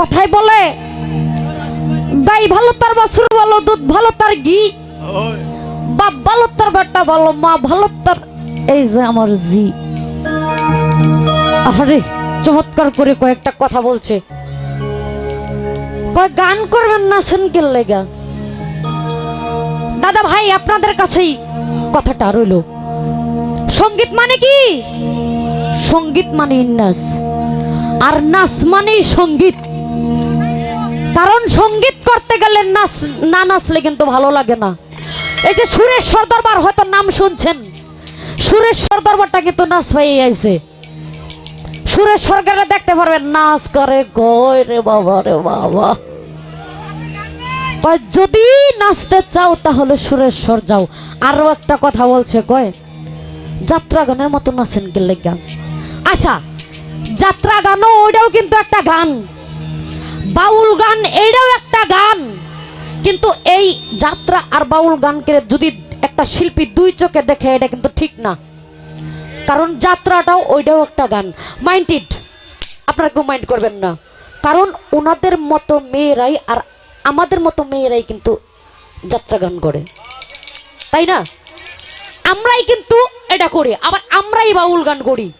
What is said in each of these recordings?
কথাই বলে গাই ভালো তার বাছুর, ভালো দুধ, ভালো তার ঘি। বাপ, ভালো তার বাটা, ভালো মা, ভালো তার এই যে আমার জি। আরে চমৎকার করে কয়েকটা কথা বলছে। কয়, গান করবেন না সেনকেল লেগা? দাদা ভাই, আপনাদের কাছেই। কথাটা রইল। সংগীত মানে কি? সংগীত মানে নাচ। আর নাচ মানেই সংগীত। কারণ সংগীত করতে গেলে নাচ, না নাচলে কিন্তু ভালো লাগে না। এই যে সুরেশ্বর দরবার হয়তো নাম শুনছেন। সুরেশ্বর দরবারটা কিন্তু নাচ হয়ে আইছে সুরেশ্বর গেলে দেখতে পারবেন, নাচ করে গয় রে বাবা রে বাবা। যদি নাচতে চাও তাহলে সুরেশ্বর যাও। আরও একটা কথা বলছে, কয় যাত্রা গানের মতো নাচেন গেলে গান। আচ্ছা যাত্রা গানও ওইটাও কিন্তু একটা গান। বাউল গান এইটাও একটা গান। কিন্তু এই যাত্রা আর বাউল গানকে যদি একটা শিল্পী দুই চোখে দেখে, এটা কিন্তু ঠিক না। কারণ যাত্রাটাও ওইটাও একটা গান। মাইন্ডেড আপনারা কেউ মাইন্ড করবেন না। কারণ ওনাদের মতো মেয়েরাই আর আমাদের মতো মেয়েরাই কিন্তু যাত্রা গান করে। তাই না? আমরাই কিন্তু এটা করি। আবার আমরাই বাউল গান করি।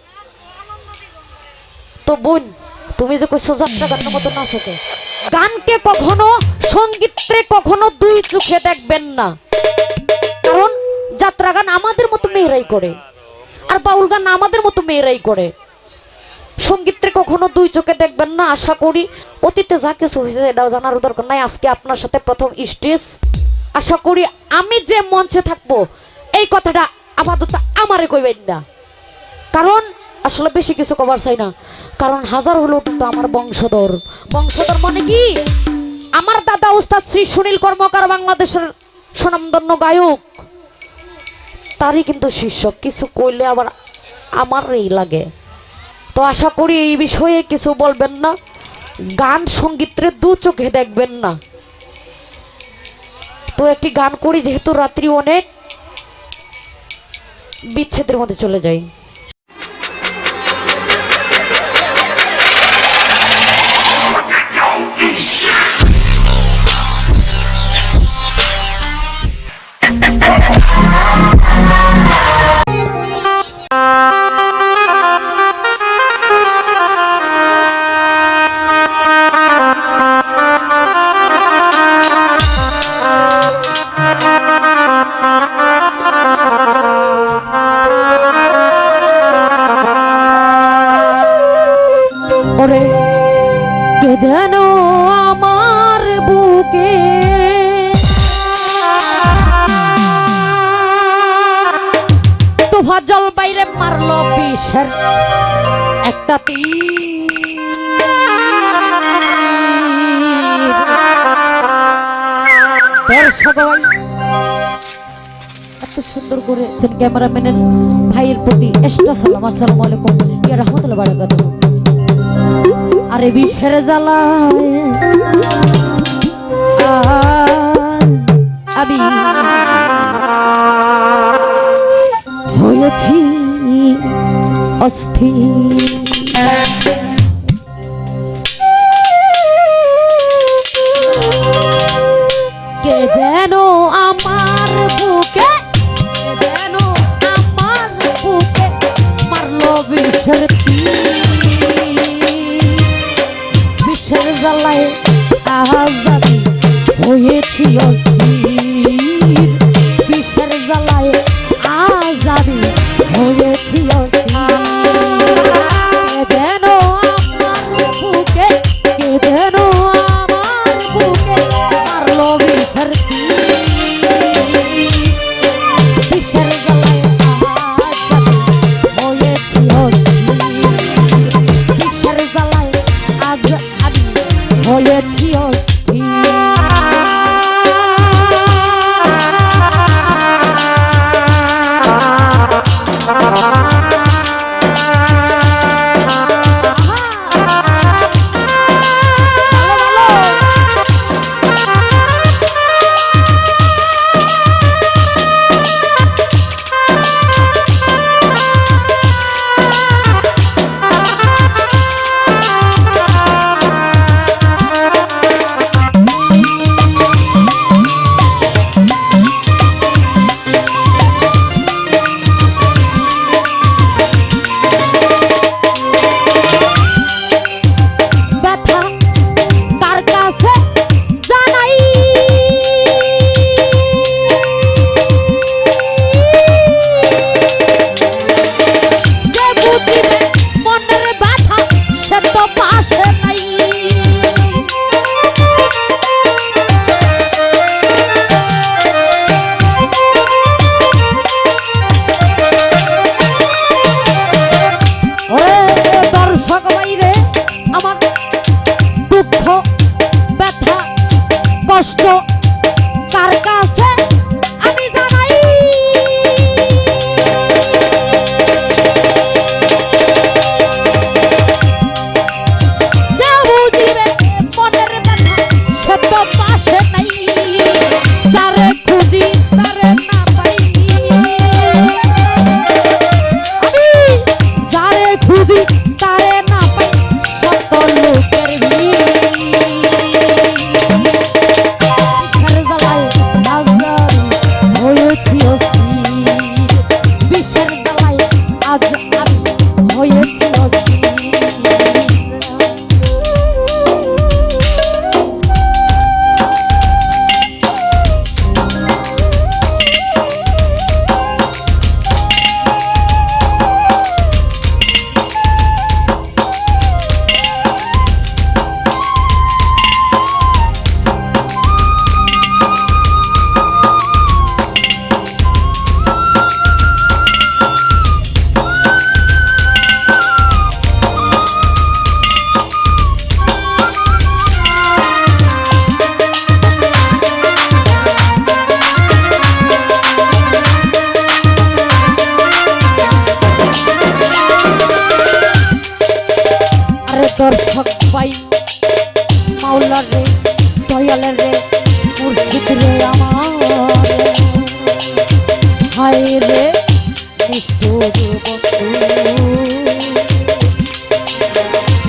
তো বোন তুমি যে কইছো যাত্রা গানের মতো নাচেছে গানকে কখনো সঙ্গীতে কখনো দুই চোখে দেখবেন না। কারণ যাত্রা গান আমাদের মতো মেয়েরাই করে, আর বাউল গান আমাদের মতো মেয়েরাই করে। সঙ্গীতকে কখনো দুই চোখে দেখবেন না, আশা করি অতীতে যা কিছু হয়েছে এটাও জানার দরকার নাই। আজকে আপনার সাথে প্রথম স্টেজ। আশা করি আমি যে মঞ্চে থাকব, এই কথাটা আপাতত আমারে কইবেন না। কারণ আসলে বেশি কিছু কভার চাই না। কারণ হাজার হলেও কিন্তু আমার বংশধর। বংশধর মানে কি? আমার দাদা উস্তাদ শ্রী সুনীল কর্মকার বাংলাদেশের সুনামধন্য গায়ক। তারই কিন্তু শিষ্য কিছু কইলে আবার আমারই লাগে। তো আশা করি এই বিষয়ে কিছু বলবেন না। গান সঙ্গীতের দু চোখে দেখবেন না। তো একটি গান করি, যেহেতু রাত্রি অনেক, বিচ্ছেদের মধ্যে চলে যাই। তোফা জল বাইরে মারলো বিষের। একটা এত সুন্দর করে ক্যামেরাম্যানের ভাইয়ের প্রতি সালাম, আসসালামু আলাইকুম ইয়া আরে বিষের জ্বালায় আজ আমি অস্থির কে যেন আমার বুকে যেন আমার বুকে মারলো বিষের। বিষের জ্বালায় আজাদি হয়েছি বিষের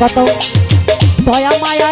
কত দয়া মায়া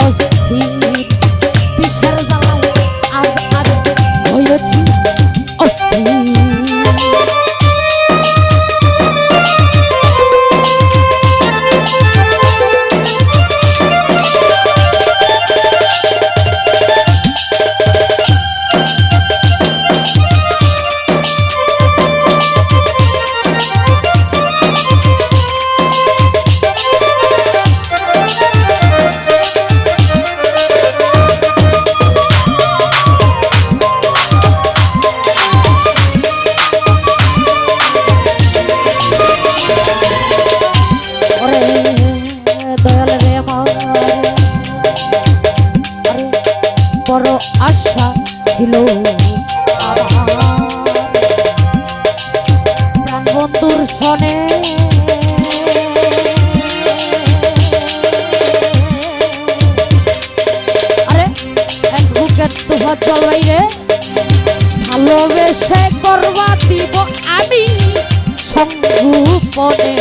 লসি বড় আশা ছিল। বন্ধুর সনে ভালোবেসে করবা দিব আমি সঙ্গু পরে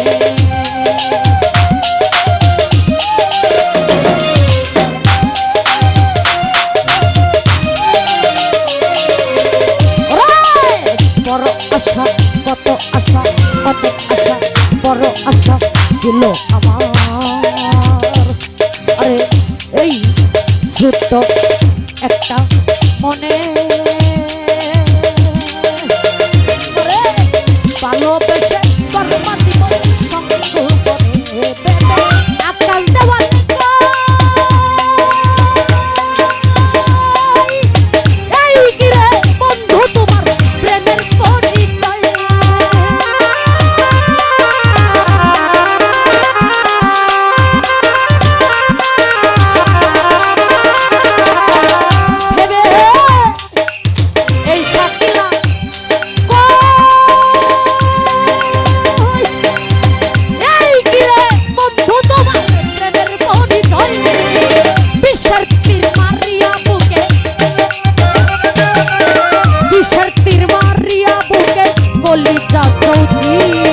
Deixa pra ouvir